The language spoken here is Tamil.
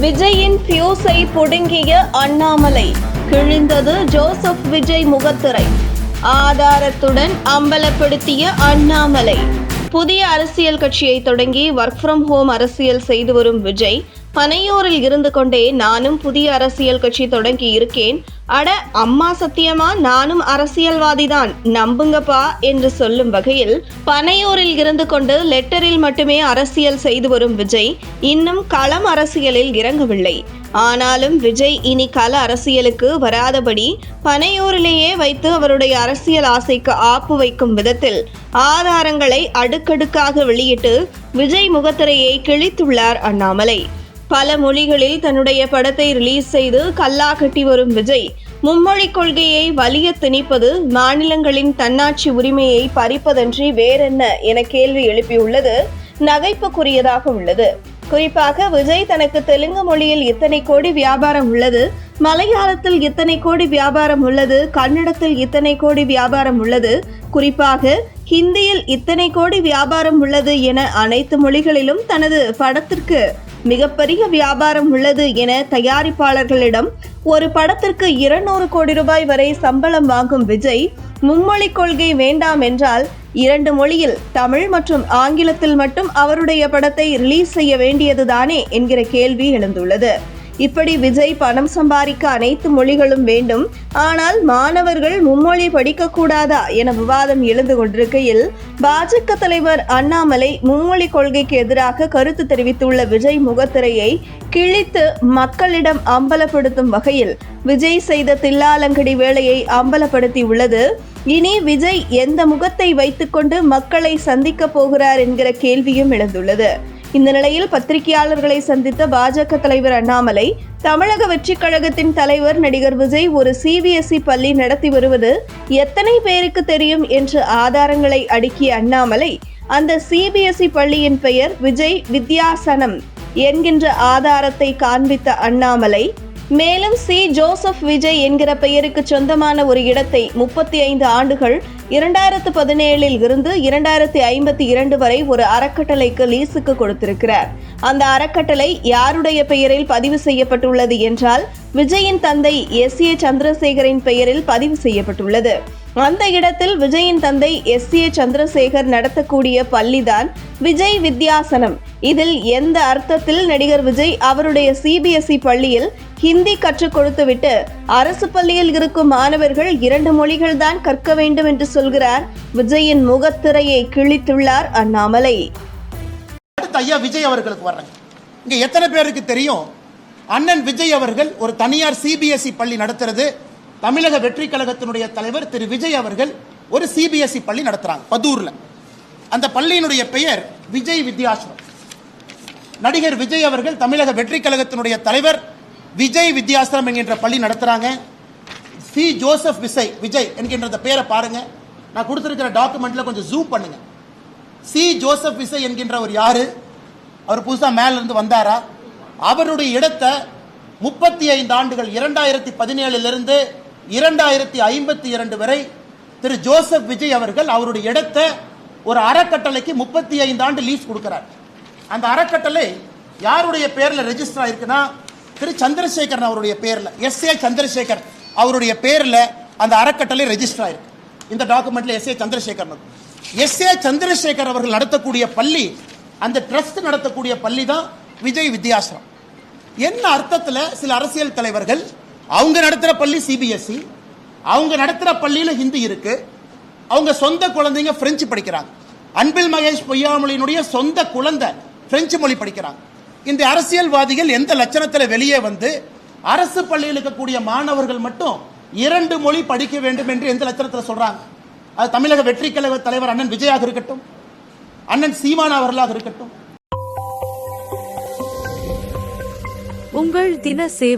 விஜயின் பியூஸை புடுங்கிய அண்ணாமலை. கிழிந்தது ஜோசப் விஜய் முகத்திரை. ஆதாரத்துடன் அம்பலப்படுத்திய அண்ணாமலை. புதிய அரசியல் கட்சியை தொடங்கி ஒர்க் ஃப்ரம் ஹோம் அரசியல் செய்து வரும் விஜய் பனையூரில் இருந்து கொண்டே நானும் புதிய அரசியல் கட்சி தொடங்கி இருக்கேன். அட அம்மா சத்தியமா நானும் அரசியல்வாதிதான். நம்புங்கப்பா என்று சொல்லும் வகையில் பனையூரில் இருந்து கொண்டு லெட்டரில் மட்டுமே அரசியல் செய்து வரும் விஜய் இன்னும் களம் அரசியலில் இறங்கவில்லை. ஆனாலும் விஜய் இனி கள அரசியலுக்கு வராதபடி பனையூரிலேயே வைத்து அவருடைய அரசியல் ஆசைக்கு ஆப்பு வைக்கும் விதத்தில் ஆதாரங்களை அடுக்கடுக்காக வெளியிட்டு விஜய் முகத்திரையை கிழித்துள்ளார் அண்ணாமலை. பல மொழிகளில் தன்னுடைய படத்தை ரிலீஸ் செய்து கல்லா கட்டி வரும் விஜய் மும்மொழி கொள்கையை வலிய திணிப்பது மாநிலங்களின் தன்னாட்சி உரிமையை பறிப்பதன்றி வேறென்ன என கேள்வி எழுப்பியுள்ளது நகைப்புக்குரியதாக உள்ளது. குறிப்பாக விஜய் தனக்கு தெலுங்கு மொழியில் இத்தனை கோடி வியாபாரம் உள்ளது மலையாளத்தில் இத்தனை கோடி வியாபாரம் உள்ளது கன்னடத்தில் இத்தனை கோடி வியாபாரம் உள்ளது குறிப்பாக ஹிந்தியில் இத்தனை கோடி வியாபாரம் உள்ளது என அனைத்து மொழிகளிலும் தனது படத்திற்கு மிகப்பெரிய வியாபாரம் உள்ளது என தயாரிப்பாளர்களிடம் ஒரு படத்திற்கு இருநூறு கோடி ரூபாய் வரை சம்பளம் வாங்கும் விஜய் மும்மொழி கொள்கை வேண்டாம் என்றால் இரண்டு மொழியில் தமிழ் மற்றும் ஆங்கிலத்தில் மட்டும் அவருடைய படத்தை ரிலீஸ் செய்ய வேண்டியதுதானே என்கிற கேள்வி எழுந்துள்ளது. இப்படி விஜய் பணம் சம்பாதிக்க அனைத்து மொழிகளும் வேண்டும். ஆனால் மாணவர்கள் மும்மொழி படிக்கக்கூடாதா என விவாதம் எழுந்து கொண்டிருக்கையில் பாஜக தலைவர் அண்ணாமலை மும்மொழி கொள்கைக்கு எதிராக கருத்து தெரிவித்துள்ள விஜய் முகத்திரையை கிழித்து மக்களிடம் அம்பலப்படுத்தும் வகையில் விஜய் செய்த தில்லாலங்கடி வேலையை அம்பலப்படுத்தி உள்ளது இனி விஜய் எந்த முகத்தை வைத்துக்கொண்டு மக்களை சந்திக்கப் போகிறார் என்கிற கேள்வியும் எழுந்துள்ளது. இந்த நிலையில் பத்திரிகையாளர்களை சந்தித்த பாஜக தலைவர் அண்ணாமலை தமிழக வெற்றிக் கழகத்தின் தலைவர் நடிகர் விஜய் ஒரு சிபிஎஸ்இ பள்ளி நடத்தி வருவது எத்தனை பேருக்கு தெரியும் என்று ஆதாரங்களை அடுக்கிய அண்ணாமலை அந்த சிபிஎஸ்இ பள்ளியின் பெயர் விஜய் வித்யாசனம் என்கின்ற ஆதாரத்தை காண்பித்த அண்ணாமலை மேலும் சி. ஜோசப் விஜய் என்கிற பெயருக்கு சொந்தமான ஒரு இடத்தை முப்பத்தி ஐந்து ஆண்டுகள் இரண்டாயிரத்து பதினேழில் இருந்து இரண்டாயிரத்தி ஐம்பத்தி இரண்டு வரை ஒரு அறக்கட்டளைக்கு லீஸுக்கு கொடுத்திருக்கிறார். அந்த அறக்கட்டளை யாருடைய பெயரில் பதிவு செய்யப்பட்டுள்ளது என்றால் விஜயின் தந்தை எஸ் ஏ சந்திரசேகரின் பெயரில் பதிவு செய்யப்பட்டுள்ளது. அந்த இடத்தில் விஜயின் தந்தை எஸ் ஏ சந்திரசேகர் நடத்தக்கூடிய பள்ளிதான் விஜய் வித்யாசனம். இதில் எந்த அர்த்தத்தில் நடிகர் விஜய் அவருடைய சிபிஎஸ்இ பள்ளியில் ஹிந்தி கற்றுக் கொடுத்துவிட்டு அரசு பள்ளியில் இருக்கும் மாணவர்கள் இரண்டு மொழிகள் தான் கற்க வேண்டும் என்று சொல்கிறார் விஜயின் முகத்திரையை கிழித்துள்ளார் அண்ணாமலை. ஐயா விஜய் அவர்களுக்கு வர்றேன். இங்க எத்தனை பேருக்கு தெரியும்? அண்ணன் விஜய் அவர்கள் ஒரு தனியார் சிபிஎஸ்இ பள்ளி நடத்துறது. தமிழக வெற்றி கழகத்தினுடைய தலைவர் திரு விஜய் அவர்கள் ஒரு சிபிஎஸ்இ பள்ளி நடத்துறாங்க பதூர்ல. அந்த பள்ளியினுடைய பெயர் விஜய் வித்யாசிரம் நடிகர் விஜய் அவர்கள் தமிழக வெற்றி கழகத்தினுடைய தலைவர் விஜய் வித்யாசிரம் என்கின்ற பள்ளி நடத்துறாங்க. சி. ஜோசப் விசை விஜய் என்கின்ற பெயரை பேரை பாருங்க. நான் கொடுத்துருக்கிற டாக்குமெண்ட்ல கொஞ்சம் ஜூம் பண்ணுங்க. சி. ஜோசப் விசை என்கின்றவர் யாரு? அவர் புதுசாக மேல இருந்து வந்தாரா? அவருடைய இடத்தை முப்பத்தி ஐந்து ஆண்டுகள் இரண்டாயிரத்தி பதினேழிலிருந்து இரண்டாயிரத்தி ஐம்பத்தி இரண்டு வரை திரு ஜோசப் விஜய் அவர்கள் அவருடைய இடத்தை ஒரு அறக்கட்டளைக்கு முப்பத்தி ஐந்து ஆண்டு லீஸ் கொடுக்கிறார். அந்த அறக்கட்டளை யாருடைய பேரில் ரெஜிஸ்டர் ஆயிருக்குன்னா திரு சந்திரசேகரன் அவருடைய பேரில் எஸ் ஏ சந்திரசேகர் அவருடைய பேரில் அந்த அறக்கட்டளை ரெஜிஸ்டர் ஆயிருக்கு. இந்த டாக்குமெண்ட்ல S A Chandrasekaran S A Chandrasekhar அவர்கள் நடத்தக்கூடிய பள்ளி அந்த ட்ரஸ்ட் நடத்தக்கூடிய பள்ளி தான் விஜய் வித்யாசிரம். என்ன அர்த்தத்தில் சில அரசியல் தலைவர்கள் அவங்க நடத்துகிற பள்ளி சிபிஎஸ்சி அவங்க நடத்துகிற பள்ளியில் ஹிந்தி இருக்கு அவங்க சொந்த குழந்தைங்க பிரெஞ்சு படிக்கிறாங்க. அன்பில் மகேஷ் பொய்யாமொழியினுடைய சொந்த குழந்தை பிரெஞ்சு மொழி படிக்கிறாங்க. இந்த அரசியல்வாதிகள் எந்த லட்சணத்தில் வெளியே வந்து அரசு பள்ளியில் இருக்கக்கூடிய மாணவர்கள் மட்டும் இரண்டு மொழி படிக்க வேண்டும் என்று எந்த லட்சணத்தில் சொல்றாங்க? அது தமிழக வெற்றி கழக தலைவர் அண்ணன் விஜயாக இருக்கட்டும் அண்ணன் சீமான் அவர்களாக இருக்கட்டும் உங்கள் தின சேவல்